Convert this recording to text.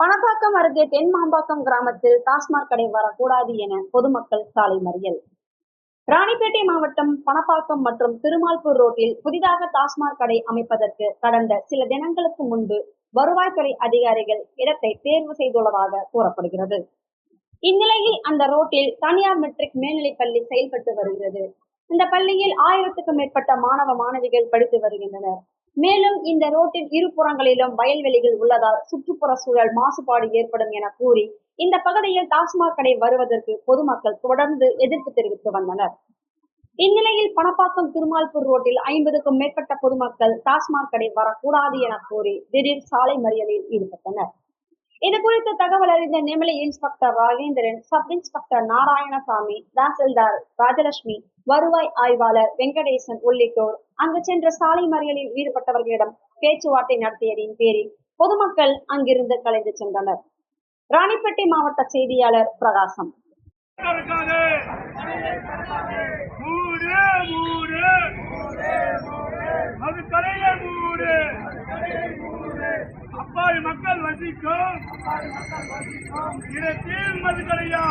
பணப்பாக்கம் அருகே தென்மாம்பாக்கம் கிராமத்தில் டாஸ்மாக் கடை வரக்கூடாது என பொதுமக்கள் சாலை மறியல். ராணிப்பேட்டை மாவட்டம் பணப்பாக்கம் மற்றும் திருமால்பூர் ரோட்டில் புதிதாக டாஸ்மாக் கடை அமைப்பதற்கு கடந்த சில தினங்களுக்கு முன்பு வருவாய்த்துறை அதிகாரிகள் இடத்தை தேர்வு செய்துள்ளதாக கூறப்படுகிறது. இந்நிலையில் அந்த ரோட்டில் தனியார் மெட்ரிக் மேல்நிலைப் பள்ளி செயல்பட்டு வருகிறது. இந்த பள்ளியில் ஆயிரத்துக்கும் மேற்பட்ட மாணவ மாணவிகள் படித்து வருகின்றனர். மேலும் இந்த ரோட்டின் இருபுறங்களிலும் வயல்வெளிகள் உள்ளதால் சுற்றுப்புற சூழல் மாசுபாடு ஏற்படும் என கூறி இந்த பகுதியில் டாஸ்மாக் கடை வருவதற்கு பொதுமக்கள் தொடர்ந்து எதிர்ப்பு தெரிவித்து வந்தனர். இந்நிலையில் பணப்பாக்கம் திருமால்பூர் ரோட்டில் ஐம்பதுக்கும் மேற்பட்ட பொதுமக்கள் டாஸ்மாக் கடை வரக்கூடாது என கூறி திடீர் சாலை மறியலில் ஈடுபட்டனர். இது குறித்து தகவல் அறிந்த Nemili inspector Rajendran sub inspector Narayanasamy tahsildar Rajalakshmi வருவாய் ஆய்வாளர் வெங்கடேசன் உள்ளிட்டோர் அங்கு சென்ற சாலை மறியலில் ஈடுபட்டவர்களிடம் பேச்சுவார்த்தை நடத்தியதின் பேரில் பொதுமக்கள் அங்கிருந்து கலைந்து சென்றனர். ராணிப்பேட்டை மாவட்ட செய்தியாளர் பிரகாசம். மூடு மூடு அது மூடு. வசிக்கும் இடத்தில் மது கடையா